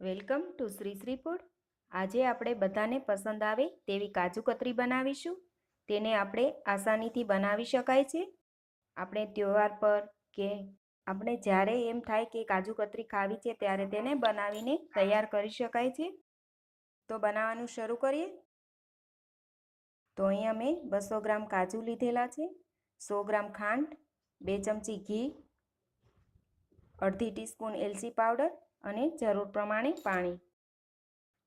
Welcome to Shri Shri food. આજે આપણે બધાને પસંદ આવે તેવી કાજુ કતરી બનાવીશું. તેને આપણે આસાનીથી બનાવી શકાય છે. આપણે તહેવાર પર કે આપણે જ્યારે એમ થાય કે કાજુ કતરી ખાવી છે ત્યારે તેને બનાવીને તૈયાર કરી શકાય છે. તો બનાવવાનું શરૂ કરીએ. તો અહીંયા મેં બસો ગ્રામ કાજુ લીધેલા છે. સો ગ્રામ ખાંડ, બે ચમચી ઘી, અડધી ટીસ્પૂન એલચી પાવડર અને જરૂર પ્રમાણે પાણી.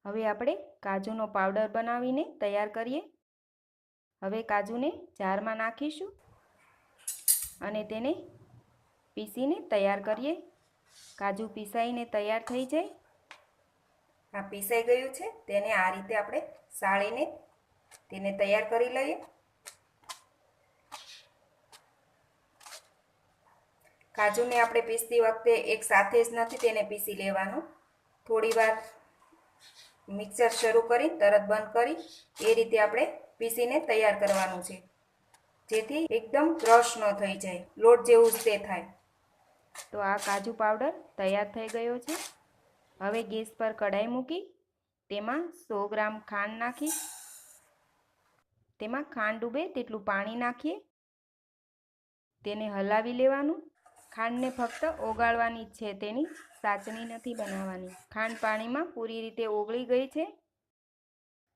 હવે આપણે કાજુનો પાવડર બનાવીને તૈયાર કરીએ. હવે કાજુને જારમાં નાખીશું અને તેને પીસીને તૈયાર કરીએ. કાજુ પીસાઈને તૈયાર થઈ જાય. આ પીસાઈ ગયું છે, તેને આ રીતે આપણે સાળીને તેને તૈયાર કરી લઈએ. કાજુને આપણે પીસતી વખતે એક સાથે જ નથી તેને પીસી લેવાનું. થોડી વાર મિક્સર શરૂ કરી, તરત બંધ કરી, એ રીતે આપણે પીસીને તૈયાર કરવાનું છે. જેથી એકદમ ક્રશ ન થઈ જાય, લોટ જેવું જ તે થાય. તો આ કાજુ પાવડર તૈયાર થઈ ગયો છે. હવે ગેસ પર કઢાઈ મૂકી, તેમાં સો ગ્રામ ખાંડ નાખી, તેમાં ખાંડ ડૂબે તેટલું પાણી નાખીએ, તેને હલાવી લેવાનું. ખાંડને ફક્ત ઓગાળવાની જ છે, તેની સાચણી નથી બનાવવાની. ખાંડ પાણીમાં પૂરી રીતે ઓગળી ગઈ છે.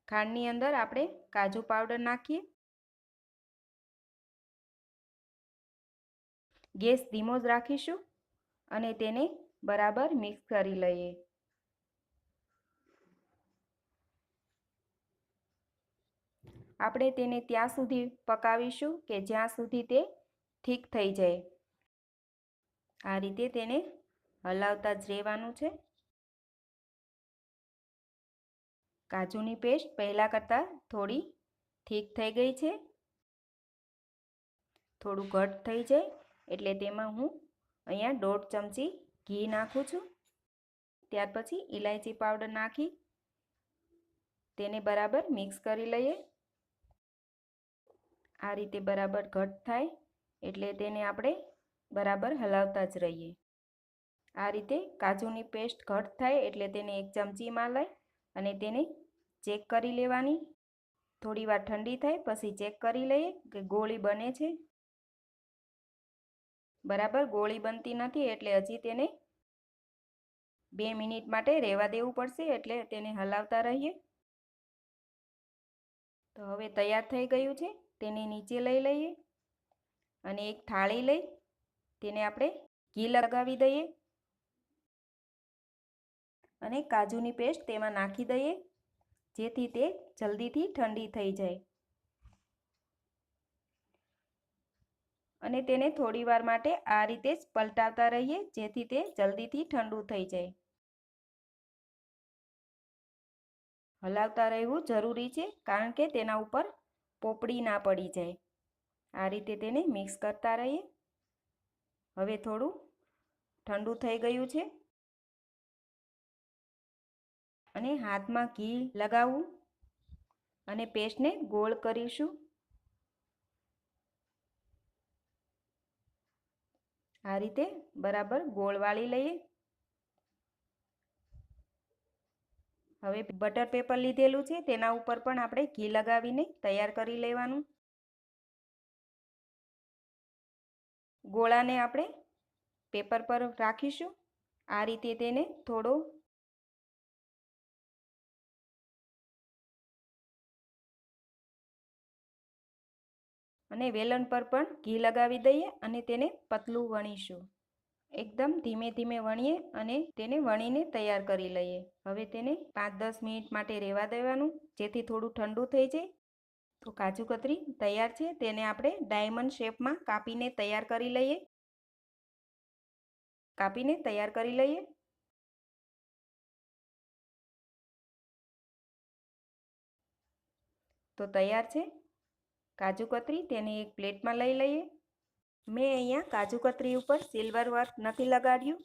ખાંડની અંદર આપણે કાજુ પાવડર નાખીએ. ગેસ ધીમો જ રાખીશું અને તેને બરાબર મિક્સ કરી લઈએ. આપણે તેને ત્યાં સુધી પકાવીશું કે જ્યાં સુધી તે ઠીક થઈ જાય. આ રીતે તેને હલાવતા જ રહેવાનું છે. કાજુની પેસ્ટ પહેલાં કરતાં થોડી ઠીક થઈ ગઈ છે. થોડું ઘટ થઈ જાય એટલે તેમાં હું અહીંયા દોઢ ચમચી ઘી નાખું છું. ત્યાર પછી ઇલાયચી પાવડર નાખી તેને બરાબર મિક્સ કરી લઈએ. આ રીતે બરાબર ઘટ થાય એટલે તેને આપણે બરાબર હલાવતા જ રહીએ. આ રીતે કાજુની પેસ્ટ ઘટ થાય એટલે તેને એક ચમચીમાં લઈ અને તેને ચેક કરી લેવાની. થોડી વાર ઠંડી થાય પછી ચેક કરી લઈએ કે ગોળી બને છે. બરાબર ગોળી બનતી નથી એટલે હજી તેને બે મિનિટ માટે રહેવા દેવું પડશે એટલે તેને હલાવતા રહીએ. તો હવે તૈયાર થઈ ગયું છે તેને નીચે લઈ લઈએ. અને એક થાળી લઈ તેને આપણે ઘી લગાવી દઈએ અને કાજુની પેસ્ટ તેમાં નાખી દઈએ, જેથી તે જલ્દીથી ઠંડી થઈ જાય. અને તેને થોડીવાર માટે આ રીતે જ પલટાવતા રહીએ, જેથી તે જલ્દીથી ઠંડુ થઈ જાય. હલાવતા રહેવું જરૂરી છે, કારણ કે તેના ઉપર પોપડી ના પડી જાય. આ રીતે તેને મિક્સ કરતા રહીએ. હવે થોડું ઠંડુ થઈ ગયું છે. અને હાથમાં ઘી લગાવવું અને પેસ્ટને ગોળ કરીશું. આ રીતે બરાબર ગોળ વાળી લઈએ. હવે બટર પેપર લીધેલું છે, તેના ઉપર પણ આપણે ઘી લગાવીને તૈયાર કરી લેવાનું. ગોળાને આપણે પેપર પર રાખીશું. આ રીતે તેને થોડો અને વેલણ પર પણ ઘી લગાવી દઈએ અને તેને પતલું વણીશું. એકદમ ધીમે ધીમે વણીએ અને તેને વણીને તૈયાર કરી લઈએ. હવે તેને પાંચ દસ મિનિટ માટે રહેવા દેવાનું, જેથી થોડું ઠંડુ થઈ જાય તો કાજુ કતરી તૈયાર છે, તેને આપણે ડાયમંડ શેપમાં કાપીને તૈયાર કરી લઈએ. કાપીને તૈયાર કરી લઈએ. તો તૈયાર છે. કાજુ કતરી તેને એક પ્લેટમાં લઈ લઈએ. મેં અહીંયા કાજુ કતરી ઉપર સિલ્વર વર્ક નથી લગાડ્યું.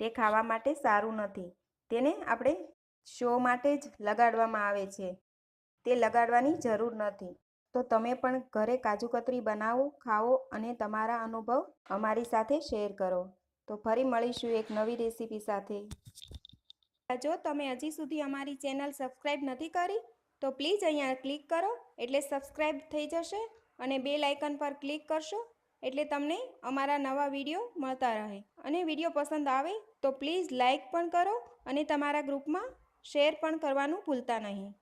તે ખાવા માટે સારું નથી. તેને આપણે શો માટે જ લગાડવામાં આવે છે. તે લગાડવાની જરૂર નથી. તો તમે પણ ઘરે કાજુ કતરી બનાવો, ખાઓ અને તમારા અનુભવ અમારી સાથે શેર કરો. તો ફરી મળીશું એક નવી રેસીપી સાથે. જો તમે હજી સુધી અમારી ચેનલ સબસ્ક્રાઈબ નથી કરી, તો પ્લીઝ અહીંયા ક્લિક કરો, એટલે સબસ્ક્રાઈબ થઈ જશે અને બે લાઇકન પર ક્લિક કરશો, એટલે તમને અમારા નવા વીડિયો મળતા રહે. અને વીડિયો પસંદ આવે તો પ્લીઝ લાઇક પણ કરો અને તમારા ગ્રુપમાં શેર પણ કરવાનું ભૂલતા નહીં.